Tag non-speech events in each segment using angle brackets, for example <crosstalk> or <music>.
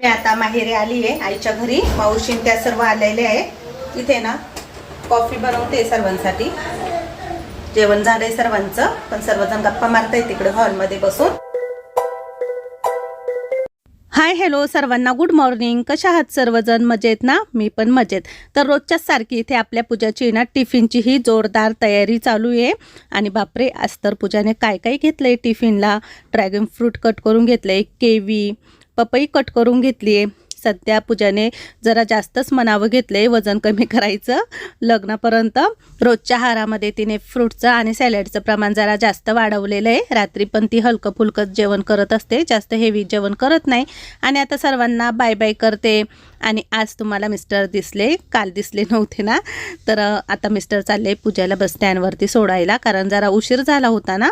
मी आता माहेरी आली आहे आईच्या घरी. मावशीन त्या सर्व आलेले आहे. इथे ना कॉफी बनवते सर्वांसाठी. जेवण झालंय सर्वांचं पण सर्वजण गप्पा मारताय तिकडे हॉलमध्ये बसून. हाय हॅलो सर्वांना गुड मॉर्निंग कशा आहात सर्वजण? मजेत ना? मी पण मजेत. तर रोजच्याच सारखी इथे आपल्या पूजाची ना टिफिनची ही जोरदार तयारी चालू आहे. आणि बापरे आज तर पूजाने काय काय घेतलं आहे टिफिनला? ड्रॅगन फ्रूट कट करून घेतलं आहे केवी पपई कट करून घेतली आहे सध्या पूजाने जरा जास्तच मनावं घेतलं आहे वजन कमी करायचं. लग्नापर्यंत रोजच्या आहारामध्ये तिने फ्रूटचं आणि सॅलडचं प्रमाण जरा जास्त वाढवलेलं आहे. रात्री पण ती हलकं फुलकं जेवण करत असते. जास्त हेवी जेवण करत नाही. आणि आता सर्वांना बाय बाय करते. आणि आज तुम्हाला मिस्टर दिसले काल दिसले नव्हते ना? तर आता मिस्टर चालले पूजाला बस स्टँडवरती सोडायला. कारण जरा उशीर झाला होता ना?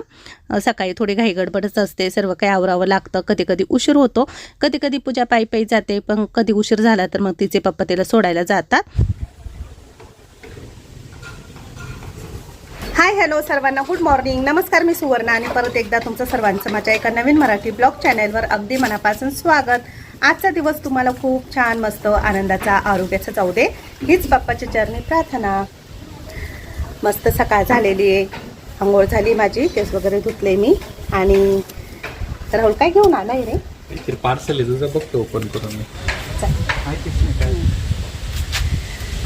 सकाळी थोडी घाईगडबडच असते. सर्व काही आवरावं लागतं. कधी कधी उशीर होतो. कधी कधी पूजा पायी पायी जाते. पण कधी उशीर झाला तर मग तिचे पप्पा तिला सोडायला जातात. हाय हॅलो सर्वांना. Good morning. नमस्कार मी सुवर्णा. आणि परत एकदा तुमचं सर्वांचं माझ्या एका नवीन मराठी ब्लॉग चॅनलवर अगदी मनापासून स्वागत. आजचा दिवस तुम्हाला खूप छान मस्त आनंदाचा आरोग्याचा जाऊ दे. हीच बाप्पाची चरणी प्रार्थना. मस्त सकाळ झालेली आहे. आंघोळ झाली माझी केस वगैरे धुतले मी. आणि राहुल काय घेऊन आलाय रे? पार्सल आहे तुझं बघतो ओपन करून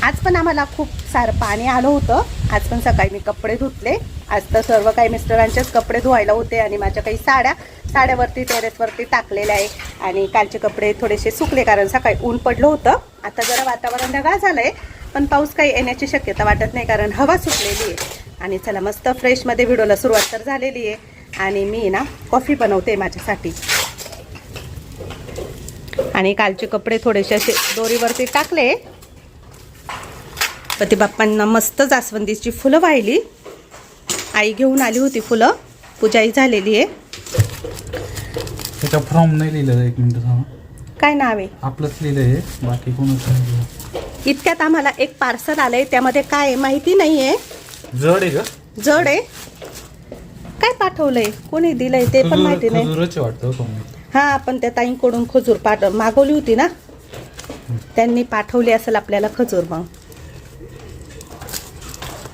आज पण आम्हाला खूप सारं पाणी आलं होतं. आज पण सकाळी मी कपडे धुतले. आज तर सर्व काही मिस्टरांचेच कपडे धुवायला होते आणि माझ्या काही साड्या साड्यावरती टेरेसवरती टाकलेल्या आहे. आणि कालचे कपडे थोडेसे सुकले कारण सकाळी ऊन पडलं होतं. आता जरा वातावरण ढगाळ झालं आहे पण पाऊस काही येण्याची शक्यता वाटत नाही कारण हवा सुटलेली आहे. आणि चला मस्त फ्रेशमध्ये व्हिडिओला सुरुवात तर झालेली आहे. आणि मी ना कॉफी बनवते माझ्यासाठी. आणि कालचे कपडे थोडेसे असे दोरीवरती टाकले. पती बाप्पांना मस्त जास्वंदीची फुलं वाहिली. आई घेऊन आली होती फुलं. पूजाही झालेली आहे. त्याच्या फ्रॉम नाही लिहिलं एक मिनिट काय नाव आहे? आपलंच लिहिलं आहे बाकी कोणच नाही. इतक्यात आम्हाला एक पार्सल आलंय. त्यामध्ये काय आहे माहिती नाही आहे जड आहे का? जड आहे. काय पाठवलंय? कोणी दिलंय ते पण माहिती नाही. हो हा पण त्या ताईंकडून खजूर पाठ मागवली होती ना. त्यांनी पाठवली असेल आपल्याला खजूर मग.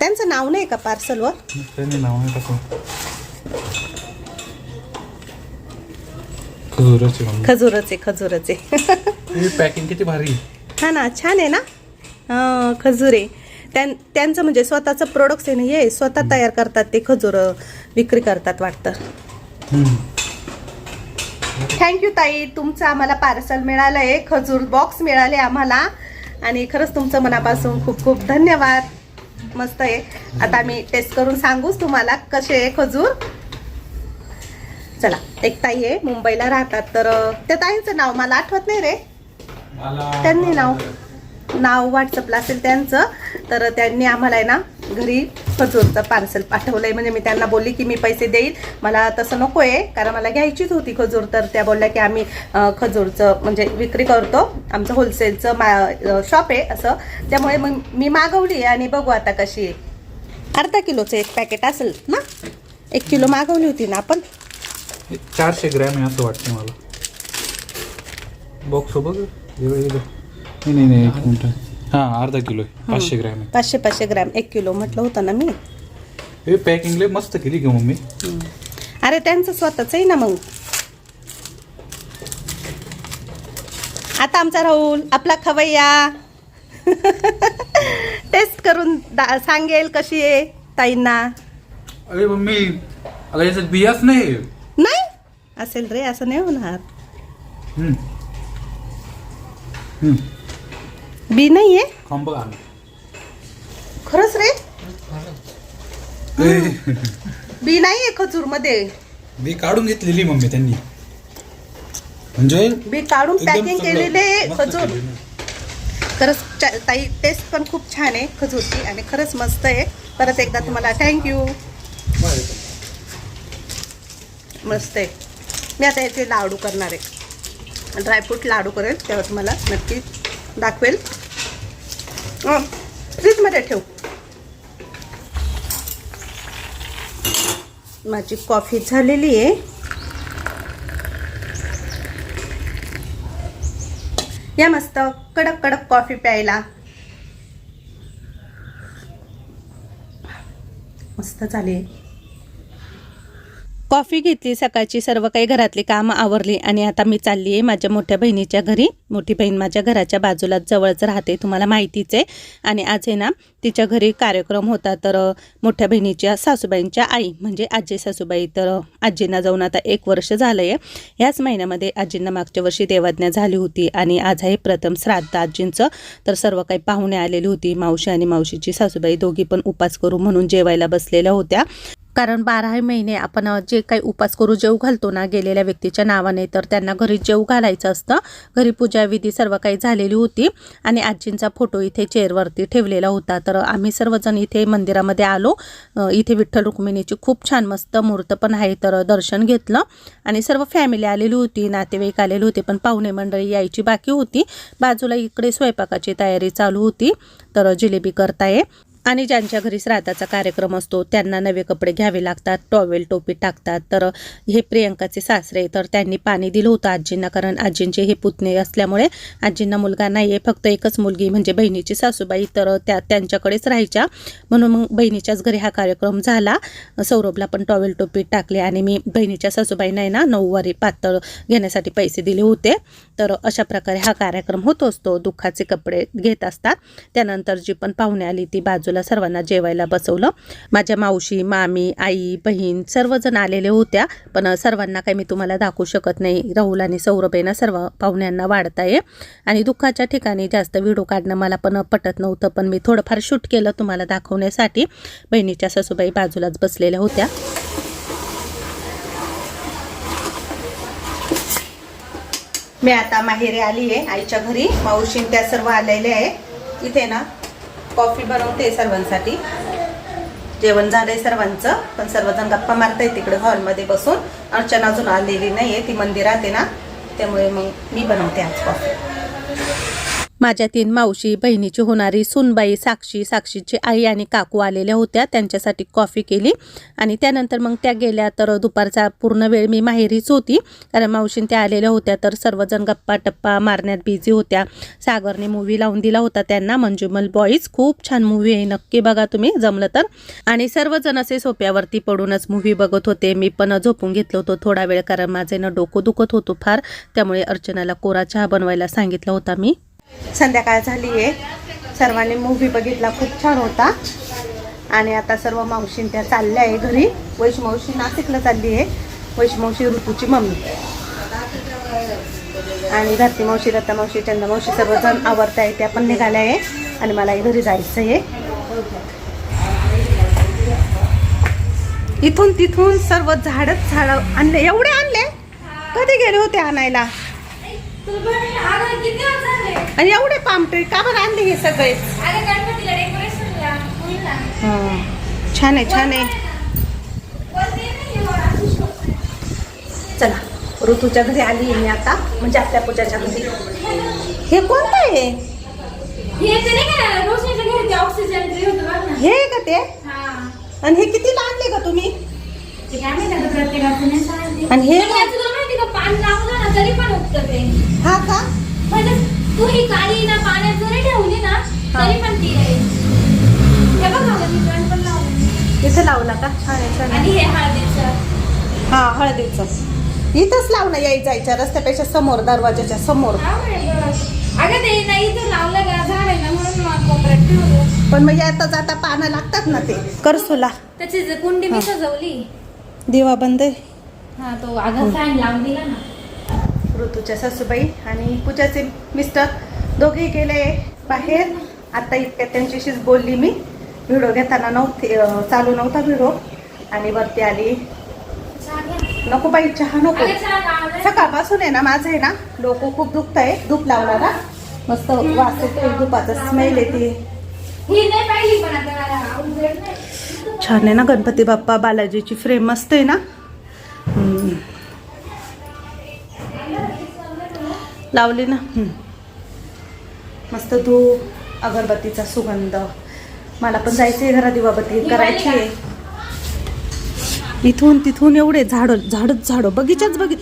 त्यांचं नाव नाही का पार्सलवर? त्यांनी नाव नाही टाकलं खजुराचे आहे खजूरच आहे पॅकिंग किती भारी. हा ना छान आहे ना? खजूर आहे. त्यां त्यांचं म्हणजे स्वतःचं प्रोडक्ट्स आहे ना हे स्वतः तयार करतात ते खजूर विक्री करतात वाटतं. थँक्यू ताई. तुमचं आम्हाला पार्सल मिळालं आहे खजूर बॉक्स मिळाले आम्हाला. आणि खरंच तुमचं मनापासून खूप खूप धन्यवाद. मस्त आहे. आता आम्ही टेस्ट करून सांगूच तुम्हाला कसे आहे खजूर. चला एक ताई आहे मुंबईला राहतात तर त्या ताईंचं नाव मला आठवत नाही रे. त्यांनी नाव नाव व्हॉट्सअपला असेल त्यांचं तर त्यांनी आम्हाला आहे ना घरी खजूरचं पार्सल पाठवलंय. म्हणजे मी त्यांना बोलली की मी पैसे देईल. मला तसं नको आहे कारण मला घ्यायचीच होती खजूर. तर त्या बोलल्या की आम्ही खजूरचं म्हणजे विक्री करतो. आमचं होलसेलचं मा शॉप आहे असं. त्यामुळे मग मी मागवली आणि बघू आता कशी आहे. अर्धा किलोचं एक पॅकेट असेल ना? एक किलो मागवली होती ना आपण? चारशे ग्रॅम आहे असं वाटतं मला. बॉक्स बघ. नाही नाही एक मिनटं. हां अर्धा किलो आहे. पाचशे ग्रॅम पाचशे पाचशे ग्रॅम. एक किलो म्हटलं होतं ना मी. हे पॅकिंग लय मस्त केली की मम्मी? अरे त्यांचं स्वतःच आहे ना मग. आता आमचा राहुल आपला खवय्या. <laughs> टेस्ट करून दा- सांगेल कशी आहे ताईंना. अरे मम्मी अगं याच्यात बियाच नाही. नाही? असेल रे असं नाही होणार. हम्म. हम्म. बी नाहीये? खांब आण खरंच रे? बी नाहीये खजूरमध्ये बी काढून घेतलेली मम्मी त्यांनी. म्हणजे बी काढून एकदम पॅकिंग चांगलं. केलेले मस्त खजूर. खरंच चा- ताई टेस्ट पण खूप छान आहे खजूरची आणि खरंच मस्त आहे. परत एकदा तुम्हाला थँक्यू मस्त आहे. मी आता याचे लाडू करणार आहे. ड्रायफ्रूट लाडू करेल तेव्हा तुम्हाला नक्की दाखवेल. हो. फ्रीजमध्ये ठेव. माझी कॉफी झालेली आहे. या मस्त कडक कडक कॉफी प्यायला. मस्त झाली. कॉफी घेतली सकाळची सर्व काही घरातली कामं आवरली आणि आता मी चालली आहे माझ्या मोठ्या बहिणीच्या घरी. मोठी बहीण माझ्या घराच्या बाजूला जवळच राहते तुम्हाला माहितीच आहे. आणि आज आहे ना तिच्या घरी कार्यक्रम होता तर मोठ्या बहिणीच्या सासूबाईंच्या आई म्हणजे आजी सासूबाई तर आजींना जाऊन आता एक वर्ष झालं आहे ह्याच महिन्यामध्ये आजींना मागच्या वर्षी देवाज्ञा झाली होती आणि आज आहे प्रथम श्राद्ध आजींचं. तर सर्व काही पाहुणे आलेली होती मावशी आणि मावशीची सासूबाई दोघी पण उपास करू म्हणून जेवायला बसलेल्या होत्या. कारण बाराही महिने आपण जे काही उपास करू जेव घालतो ना गेलेल्या व्यक्तीच्या नावाने तर त्यांना घरी जेव घालायचं असतं. घरी पूजाविधी सर्व काही झालेली होती आणि आजींचा फोटो इथे चेअरवरती ठेवलेला होता. तर आम्ही सर्वजण इथे मंदिरामध्ये आलो. इथे विठ्ठल रुक्मिणीची खूप छान मस्त मूर्त पण आहे. तर दर्शन घेतलं आणि सर्व फॅमिली आलेली होती नातेवाईक आलेले होते पण पाहुणे मंडळी यायची बाकी होती. बाजूला इकडे स्वयंपाकाची तयारी चालू होती. तर जिलेबी करताय. आणि ज्यांच्या घरी श्राद्धाचा कार्यक्रम असतो त्यांना नवे कपडे घ्यावे लागतात टॉवेल टोपी टाकतात. तर हे प्रियंकाचे सासरे तर त्यांनी पाणी दिलं होतं आजींना कारण आजींचे हे पुतणे असल्यामुळे आजींना मुलगा नाही आहे फक्त एकच मुलगी म्हणजे बहिणीची सासूबाई. तर त्या त्यांच्याकडेच राहायच्या. म्हणून मग बहिणीच्याच घरी हा कार्यक्रम झाला. सौरभला पण टॉवेल टोपी टाकले आणि मी बहिणीच्या सासूबाईंना आहे ना नऊवारी पातळ घेण्यासाठी पैसे दिले होते. तर अशा प्रकारे हा कार्यक्रम होत असतो. दुःखाचे कपडे घेत असतात. त्यानंतर जी पण पाहुणे आली ती बाजूला सर्वांना जेवायला बसवलं. माझ्या मावशी मामी आई बहीण सर्वजण आलेले होत्या पण सर्वांना काही मी तुम्हाला दाखवू शकत नाही. राहुल आणि सौरभ यांना सर्व पाहुण्यांना वाढताय आणि दुःखाच्या ठिकाणी जास्त व्हिडिओ काढणं मला पण पटत नव्हतं पण मी थोडंफार शूट केलं तुम्हाला दाखवण्यासाठी. बहिणीच्या सासूबाई बाजूलाच बसलेल्या होत्या. मी आता माहेरी आली आहे आईच्या घरी. मावशीन त्या सर्व आलेले आहे. इथे ना कॉफी बनवते सर्वांसाठी. जेवण झालंय सर्वांचं पण सर्वजण गप्पा मारताय तिकडे हॉलमध्ये बसून. अर्चना अजून आलेली नाहीये ती मंदिरात आहे ना त्यामुळे मग मी बनवते आज कॉफी. माझ्या तीन मावशी बहिणीची होणारी सुनबाई साक्षी साक्षीची आई आणि काकू आलेल्या होत्या. त्यांच्यासाठी कॉफी केली आणि त्यानंतर मग त्या गेल्या तर दुपारचा पूर्ण वेळ मी माहेरीच होती. कारण मावशीन त्या आलेल्या होत्या तर सर्वजण गप्पा टप्पा मारण्यात बिझी होत्या. सागरने मूवी लावून दिला होता त्यांना मंजुमल बॉईज खूप छान मूवी आहे. नक्की बघा तुम्ही जमलं तर. आणि सर्वजण असे सोप्यावरती पडूनच मूवी बघत होते. मी पण झोपून घेतलं होतं थोडा वेळ कारण माझे ना डोकं दुखत होतो फार. त्यामुळे अर्चनाला कोरा चहा बनवायला सांगितला होता मी. संध्याकाळ झाली आहे. सर्वांनी मूव्ही बघितला खूप छान होता. आणि आता सर्व मावशीं त्या चालल्या आहे घरी. वैश नाशिकला चालली आहे. वैश ऋतूची मम्मी. आणि धरती मावशी दत्ता मावशी चंदा मावशी सर्वजण आवडत आहे. त्या पण निघाल्या आहे. आणि मला घरी जायचं आहे. इथून तिथून सर्व झाडच झाड आणले. एवढे आणले? कधी गेले होते आणायला? आणि एवढे पामटे का बरं आणले हे सगळे? छान आहे छान आहे चला ऋतूच्या घरी आली आहे मी आता म्हणजे आपल्या पूजाच्या घरी. हे कोणतं आहे? हे का ते आणि हे कितीला आणले का तुम्ही? आणि हे पान लावलं ना तरी पण उगतं ते हा का? तू ही काळी ना पाण्यात जरी ठेवली ना तरी पण ती हे. इथे लावला का. आणि हे हळदीचं. हा हळदीचं. इथंच लावणं याय जायच्या रस्त्यापेक्षा समोर दरवाजाच्या समोर. अगं ते नाही इथं लावलं का? झाड आहे ना म्हणून कोपऱ्यात ठेवलं. पण मग आता जाता पानं लागतात ना ते. करसुला त्याची कुंडी मी सजवली दिवा बंद आहे. हा तो अगं फॅन लावून दिला ना. ऋतूच्या सासूबाई आणि पूजाचे मिस्टर दोघेही गेले बाहेर. आता इतक्यात त्यांच्याशीच बोलली मी. व्हिडिओ घेताना नव्हते चालू नव्हता व्हिडिओ. आणि वरती आली. नको बाई चहा नको. सकाळपासून आहे ना माझं आहे ना डोकं खूप दुखत आहे धूप लावला ना मस्त वास येतोय धुपाचा स्मेल येते. छान आहे ना गणपती बाप्पा बालाजीची फ्रेम मस्त आहे ना. लावली ना. मस्त धूप अगरबत्तीचा सुगंध. मला पण जायचंय घरा दिवाबत्ती करायची आहे. इथून तिथून एवढे झाड झाडच झाड बगीचाच बगी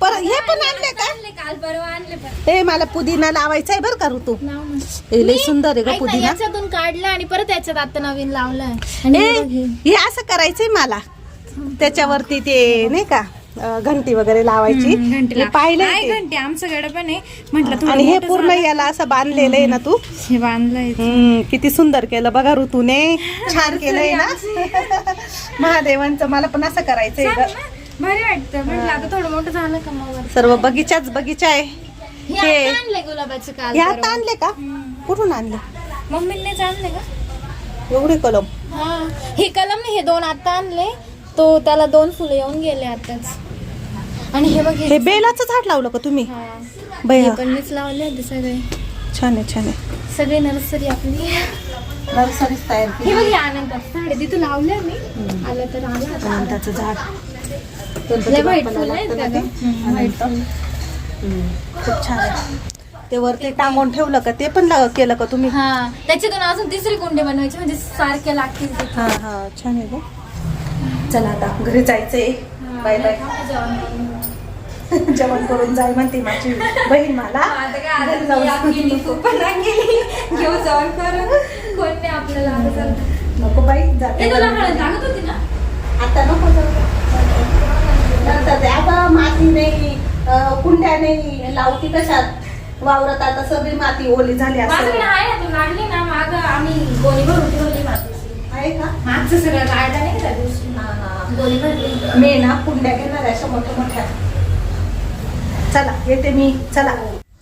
पर हे पण आणले का? आणले काल परवा आणले पण. ए मला पुदिना लावायचा आहे बरं का ऋतू. लाव ना. ए लय सुंदर आहे ग ऐक ना, पुदिना. याच्यातून काढलं आणि परत याच्यात आता नवीन आणि ए हे बघ हे. हे असं करायचंय मला. त्याच्यावरती ते नाही का अं, घंटी वगैरे लावायची. हम्म, घंटी मी लाव. पाहिलंय आहे ते. घंटी आमच्याकडे पण आहे. म्हटलं थोडं आणि हे मोठं पूर्ण. याला असं बांधलेलं आहे ना तू? हे बांधलंय हम्म, किती सुंदर केलं बघा ऋतूने. छान <laughs> केलंय ना? महादेवांचं मला पण असं करायचंय ग. भारी वाटतं. म्हटलं आता थोडं मोठं झालं का मग. सर्व बगीचाच बगीचा आहे. हे हे- आता आणले गुलाबाचे काल हे आता परवा. आणले का? कुठून आणले? मम्मीनेच आणले का? एवढे कलम. हा. हे कलम नाही हे दोन आता आणले. तो त्याला दोन फुलं येऊन गेले आताच. आणि हे बघ हे- हे बेलाचं झाड लावलं का तुम्ही? हा. बया हे पण मीच लावले होते सगळे. छान आहे छान आहे. सगळे नर्सरी आपली. नर्सरीच तयार हे बघ हे आनंदात झाडे तिथं लावले मी. आलं तर आलं. आता. आनंदाचं झाड. गणपती बाप्पाला लागतं ना? ते. हम्म, खूप छान आहे ते वरती टांगून ठेवलं का ते पण केलं का तुम्ही हा त्याच्यातून अजून तिसरी कुंडी बनवायची म्हणजे सारख्या लागतील ते. हा हा छान आहे गं चला आता घरी जायचंय बाय बाय <laughs> जेवण करून. जेवण करून जाय म्हणते माझी बहीण मला आता काय आता घरी जाऊ. ती आप गेली, तू पण नाही गेली. घेऊ जेवण करून कोण नाही आपल्याला आता. नको बाई जाते ए, तुला घरी. हळद लागत होती ना आता नको जाऊ. नंतर माती नाही अं, कुंड्या नाही लावती कशात? वावरत आता सगळी माती ओली झाली माझ्याकडे आहे ना तू लागली ना माग आम्ही गोणी भरून ठेवली मातीची. आहे का? मागचं सगळं काढलं नाही का त्या दिवशी. हा, हा. गोणी भरली. मी ना कुंड्या घेणार आहे अशा मोठ्या मोठ्या. चला येते मी. चला.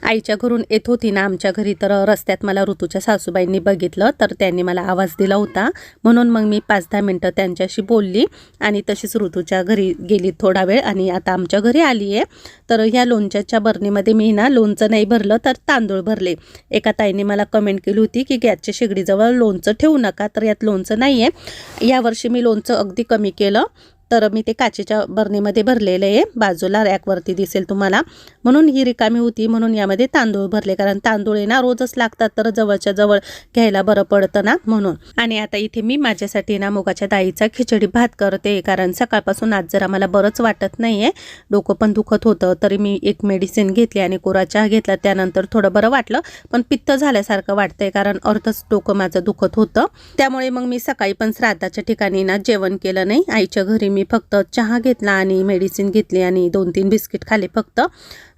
आईच्या घरून येत होती ना आमच्या घरी तर रस्त्यात मला ऋतूच्या सासूबाईंनी बघितलं तर त्यांनी मला आवाज दिला होता. म्हणून मग मी पाच दहा मिनटं त्यांच्याशी बोलली आणि तशीच ऋतूच्या घरी गेली थोडा वेळ आणि आता आमच्या घरी आली आहे. तर ह्या लोणच्याच्या बरणीमध्ये मी ना लोणचं नाही भरलं तर तांदूळ भरले. एका ताईने मला कमेंट केली होती की गॅसच्या शेगडीजवळ लोणचं ठेवू नका तर यात लोणचं नाही आहे यावर्षी मी लोणचं अगदी कमी केलं. तर मी ते काचेच्या बरणीमध्ये भरलेलं आहे. बाजूला रॅकवरती दिसेल तुम्हाला. म्हणून ही रिकामी होती. म्हणून यामध्ये तांदूळ भरले. कारण तांदूळ आहे ना रोजच लागतात. तर जवळच्या जवळ घ्यायला बरं पडतं ना म्हणून. आणि आता इथे मी माझ्यासाठी ना मुगाच्या डाळीचा खिचडी भात करते. कारण सकाळपासून आज जरा मला बरंच वाटत नाही आहे डोकं पण दुखत होतं. तरी मी एक मेडिसिन घेतली आणि कोरा चहा घेतला. त्यानंतर थोडं बरं वाटलं. पण पित्त झाल्यासारखं वाटतंय. कारण अर्धच डोकं माझं दुखत होतं. त्यामुळे मग मी सकाळी पण श्राद्धाच्या ठिकाणी ना जेवण केलं नाही. आईच्या घरी मी फक्त चहा घेतला आणि मेडिसिन घेतली आणि दोन तीन बिस्किट खाल्ले फक्त.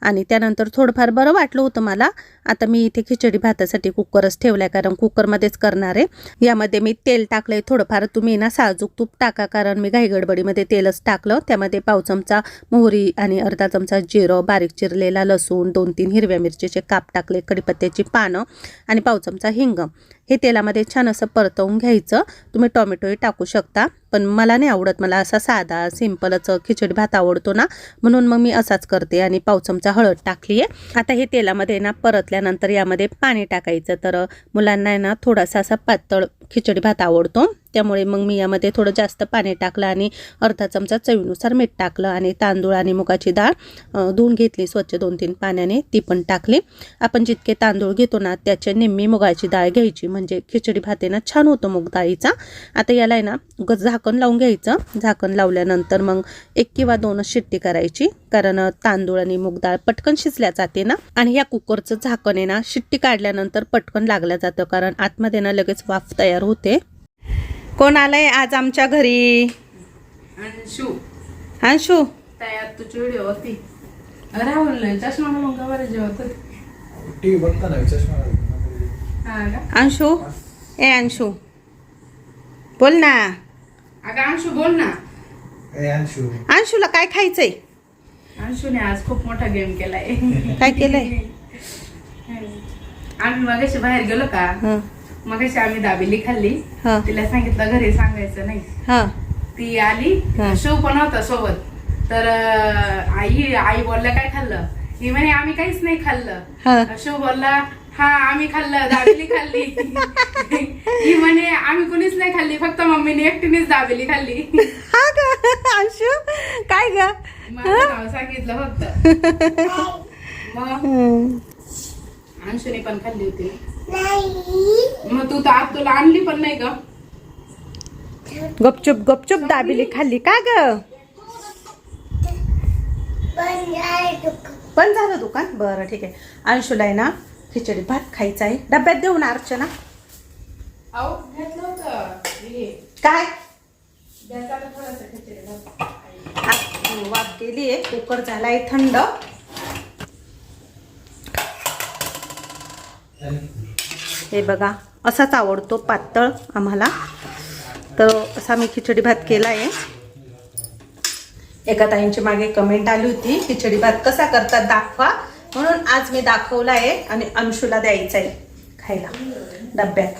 आणि त्यानंतर थोडंफार बरं वाटलं होतं मला. आता मी इथे खिचडी भातासाठी कुकरच ठेवलाय कारण कुकरमध्येच करणार आहे. यामध्ये मी तेल टाकलंय थोडंफार. तुम्ही ना साजूक तूप टाका कारण मी घाईगडबडीमध्ये तेलच टाकलं. त्यामध्ये पाव चमचा मोहरी आणि अर्धा चमचा जिरं बारीक चिरलेला लसूण दोन तीन हिरव्या मिरचीचे काप टाकले कडीपत्त्याची पानं आणि पाव चमचा हिंग. हे तेलामध्ये छान असं परतवून घ्यायचं. तुम्ही टोमॅटोही टाकू शकता. पण मला नाही आवडत. मला असा साधा सिंपलच खिचडी भात आवडतो ना. म्हणून मग मी असाच करते आणि पाव चमचा हळद टाकली आहे आता हे तेलामध्ये ना परतल्यानंतर यामध्ये पाणी टाकायचं. तर मुलांना आहे ना थोडासा असा पातळ खिचडी भात आवडतो. त्यामुळे मग मी यामध्ये थोडं जास्त पाणी टाकलं आणि अर्धा चमचा चवीनुसार मीठ टाकलं आणि तांदूळ आणि मुगाची डाळ धुवून घेतली स्वच्छ दोन तीन पाण्याने. ती पण टाकली. आपण जितके तांदूळ घेतो ना त्याचे निम्मी मुगाची डाळ घ्यायची. म्हणजे खिचडी भात आहे ना छान होतो मूग डाळीचा. आता याला आहे ना ग झाकण लावून घ्यायचं. झाकण लावल्यानंतर मग एक किंवा दोनच शिट्टी करायची. कारण तांदूळ आणि मूग डाळ पटकन शिजल्या जाते ना. आणि या कुकरचं झाकण आहे ना शिट्टी काढल्यानंतर पटकन लागलं जातं. कारण आतमध्ये ना लगेच वाफ तयार होते. कोण आलंय आज आमच्या घरी? अंशू. अंशू? तयार तुझी व्हिडिओ होती राहुल चष्मा म्हणून का बरं जेवत चष्मा हा अंशू? ए अंशू. बोल ना. अगं अंशू बोल ना. ए अंशू. अंशूला काय खायचंय? अंशूने आज खूप मोठा गेम केलाय. काय केलंय? आम्ही मगाशी बाहेर गेलो का? मगाशी आम्ही दाबेली खाल्ली. हं, तिला सांगितलं घरी सांगायचं नाही. हं. ती आली हा. शिव पण होता सोबत. तर अं, आई आई बोलल्या काय खाल्लं? ही म्हणे आम्ही काहीच नाही हा. खाल्लं शिव बोलला हा आम्ही खाल्लं दाबेली खाल्ली. <laughs> ही म्हणे आम्ही कुणीच नाही खाल्ली फक्त मम्मीने एकटीनेच दाबेली खाल्ली. हा ग अंशू काय ग? माझं नाव सांगितलं फक्त. <laughs> मग. अंशुने पण खाल्ली होती. मग तू तर आज तुला आणली पण नाही का गपचूप गपचूप दाबिली खाल्ली का ग? पण झालं दुकान. बरं ठीक आहे. अंशुला आहे ना खिचडी भात खायचा आहे. डब्यात देऊ ना अर्चना हे काय? द्यायचं थोडंसं खिचडी भात. आ- वाफ गेली आहे. कुकर झालाय थंड. हे बघा असाच आवडतो पातळ आम्हाला. तर असा मी खिचडी भात केला आहे एका ताईंची मागे कमेंट आली होती खिचडी भात कसा करतात दाखवा. म्हणून आज मी दाखवला आहे आणि अंशूला द्यायचा आहे खायला डब्यात.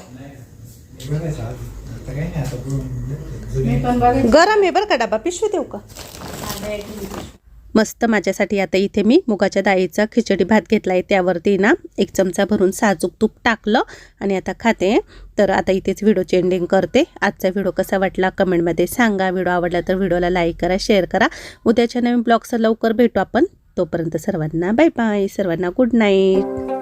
गरम आहे बरं का डबा पिशवी देऊ का? मस्त माझ्यासाठी आता इथे मी मुगाच्या डाळीचा खिचडी भात घेतला आहे त्यावरती ना एक चमचा भरून साजूक तूप टाकलं आणि आता खाते. तर आता इथेच व्हिडिओ एंडिंग करते. आजचा व्हिडिओ कसा वाटला कमेंटमध्ये सांगा. व्हिडिओ आवडला तर व्हिडिओला लाईक करा शेअर करा. उद्याच्या नवीन ब्लॉगचं लवकर भेटू आपण. तोपर्यंत सर्वांना बाय बाय सर्वांना गुड नाईट